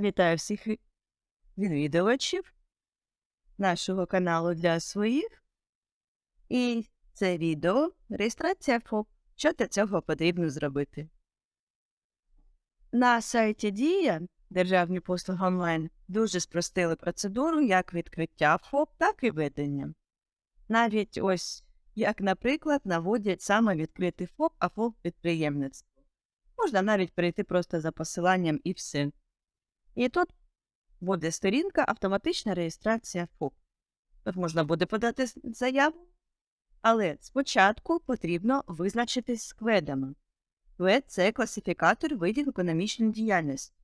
Вітаю всіх відвідувачів нашого каналу для своїх. І це відео реєстрація ФОП. Що для цього потрібно зробити? На сайті Дія Державні послуги онлайн дуже спростили процедуру як відкриття ФОП, так і ведення. Навіть ось, як, наприклад, наводять саме відкритий ФОП, а ФОП підприємництво. Можна навіть перейти просто за посиланням і все. І тут буде сторінка автоматична реєстрація ФОП. Тут можна буде подати заяву, але спочатку потрібно визначитись з кведами. Квед це класифікатор видів економічної діяльності.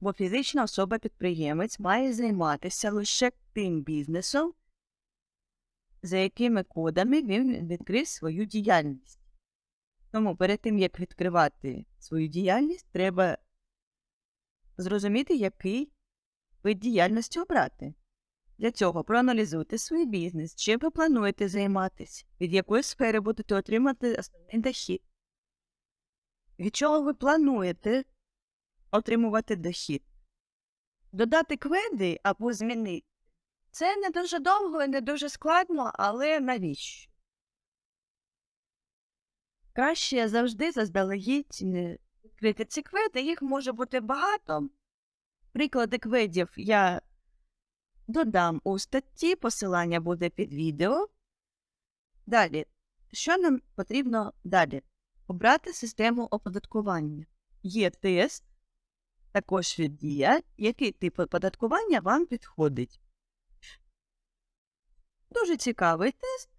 Бо фізична особа-підприємець має займатися лише тим бізнесом, за якими кодами він відкрив свою діяльність. Тому перед тим, як відкривати свою діяльність, треба зрозуміти, який вид діяльності обрати. Для цього проаналізуйте свій бізнес, чим ви плануєте займатися, від якої сфери будете отримати основний дохід. Від чого ви плануєте отримувати дохід? Додати кведи або змінити. Це не дуже довго і не дуже складно, але навіщо? Краще завжди заздалегідь відкрити ці кведи, їх може бути багато. Приклади кведів я додам у статті, посилання буде під відео. Далі, що нам потрібно далі? Обрати систему оподаткування. Є тест, також від дія, який тип оподаткування вам підходить. Дуже цікавий тест,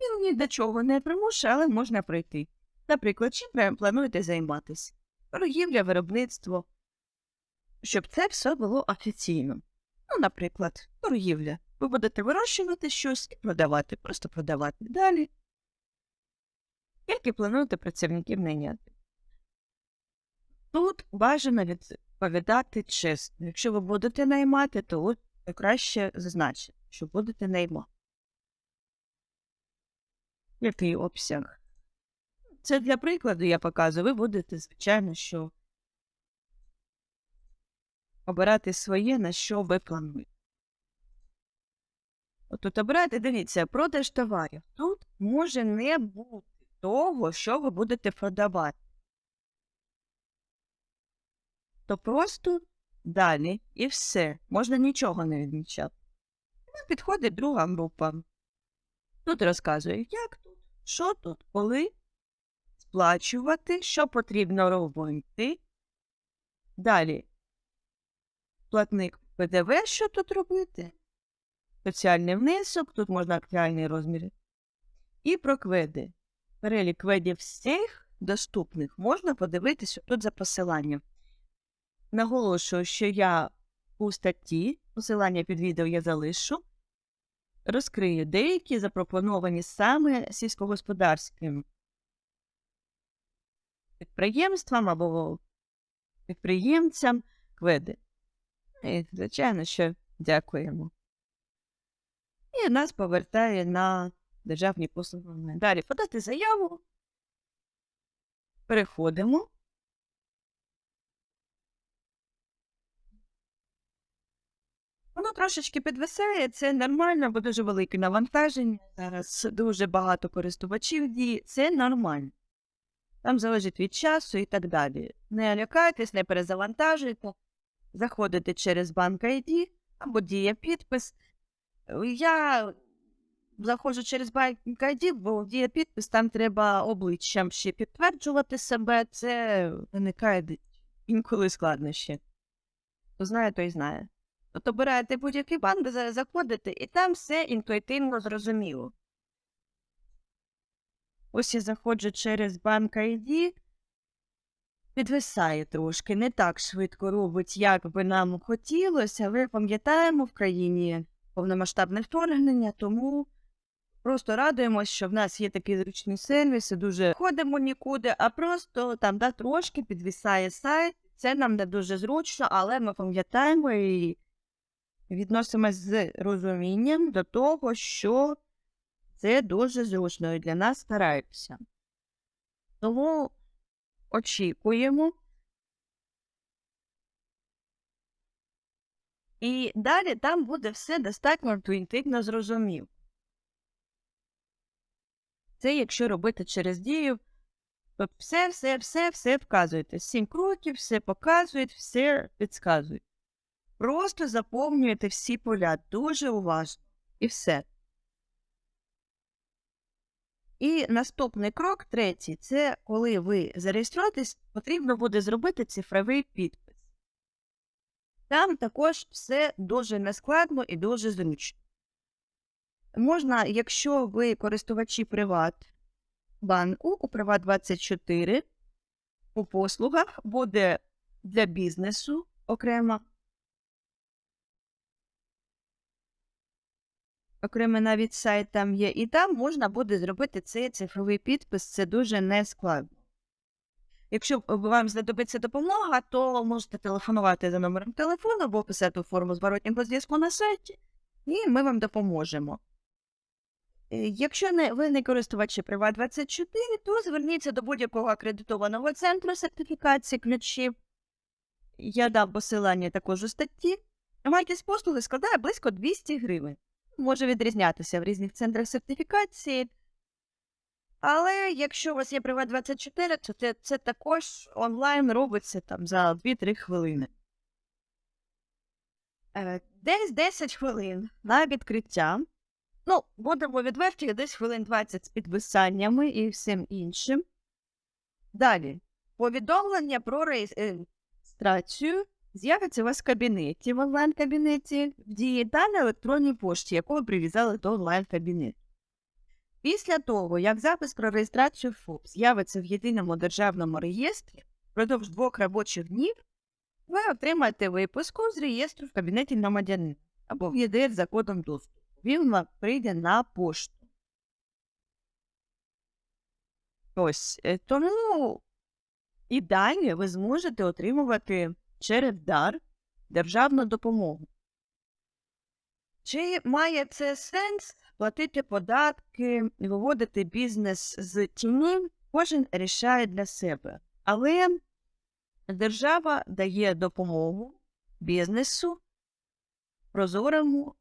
він ні до чого не примушує, але можна пройти. Наприклад, чим плануєте займатися? Торгівля, виробництво. Щоб це все було офіційно. Ну, наприклад, торгівля. Ви будете вирощувати щось і продавати, просто продавати далі. Скільки плануєте працівників найняти? Тут бажано відповідати чесно. Якщо ви будете наймати, то краще зазначити, що будете наймати. Який обсяг? Це для прикладу я показую. Ви будете, звичайно, що обирати своє, на що ви плануєте. Тут обирайте, дивіться, продаж товарів. Тут може не бути того, що ви будете продавати. То просто далі і все. Можна нічого не відмічати. Ну, Підходить друга група. Тут розказує, як тут, що тут, коли сплачувати, що потрібно робити. Далі платник ПДВ, що тут робити? Соціальний внесок, тут можна актуальні розміри. І про кведи. Перелік кведів всіх доступних можна подивитися тут за посиланням. Наголошую, що я у статті, посилання під відео я залишу, розкрию деякі запропоновані саме сільськогосподарським підприємствам або підприємцям кведи. І, звичайно, що дякуємо. І нас повертає на державні послуги. Далі подати заяву. Переходимо. Воно трошечки підвисає, це нормально, бо дуже велике навантаження. Зараз дуже багато користувачів дії. Це нормально. Там залежить від часу і так далі. Не лякайтесь, не перезавантажуйте. Заходите через банк ID або дія підпис. Я заходжу через банк ID, бо дія підпис, там треба обличчям ще підтверджувати себе. Це виникає інколи складнощі. Хто знає, той знає. От обираєте будь-який банк, заходите, і там все інтуїтивно зрозуміло. Ось я заходжу через банк ID, підвисає трошки, не так швидко робить, як би нам хотілося, але пам'ятаємо в країні повномасштабне вторгнення, тому просто радуємось, що в нас є такий зручний сервіс, і дуже ходимо нікуди, а просто там да, трошки підвисає сайт. Це нам не дуже зручно, але ми пам'ятаємо і відносимось з розумінням до того, що це дуже зручно і для нас стараються. Тому очікуємо. І далі там буде все достатньо інтуїтивно зрозуміло. Це якщо робити через дію, то все, все, все, все вказуєте. Сім кроків, все показують, все підказують. Просто заповнюєте всі поля дуже уважно. І все. І наступний крок, третій, це коли ви зареєструєтесь, потрібно буде зробити цифровий підпис. Там також все дуже нескладно і дуже зручно. Можна, якщо ви користувачі Приват банку у Приват 24 у послугах буде для бізнесу окремо. Окремо навіть сайт там є, і там можна буде зробити цей цифровий підпис, це дуже нескладно. Якщо вам знадобиться допомога, то можете телефонувати за номером телефону або писати форму зворотнього зв'язку на сайті, і ми вам допоможемо. Е, Якщо не, ви не користувачі Приват24, то зверніться до будь-якого акредитованого центру сертифікації ключів. Я дам посилання також у статті. Вартість послуги складає близько 200 гривень. Може відрізнятися в різних центрах сертифікації. Але якщо у вас є Приват24, то це, також онлайн робиться там за 2-3 хвилини. Е, Десь 10 хвилин на відкриття. Ну, будемо відверті, десь хвилин 20 з підписаннями і всім іншим. Далі. Повідомлення про реєстрацію з'явиться у вас в кабінеті, в онлайн-кабінеті, в дії електронній пошті, яку ви прив'язали до онлайн-кабінету. Після того, як запис про реєстрацію ФОП з'явиться в єдиному державному реєстрі, впродовж двох робочих днів ви отримаєте випуску з реєстру в кабінеті громадянина або в ЄДР за кодом доступу. Він вам прийде на пошту. Ось е, тому і далі ви зможете отримувати через дар державну допомогу. Чи має це сенс платити податки, виводити бізнес з тіні? Кожен рішає для себе. Але держава дає допомогу бізнесу прозорому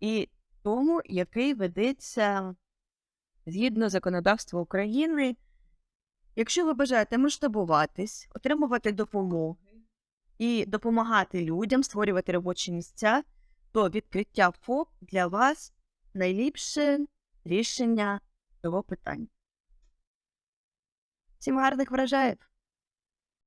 і тому, який ведеться згідно законодавства України. Якщо ви бажаєте масштабуватись, отримувати допомогу і допомагати людям створювати робочі місця, то відкриття ФОП для вас найліпше рішення цього питання. Всім гарних врожаїв!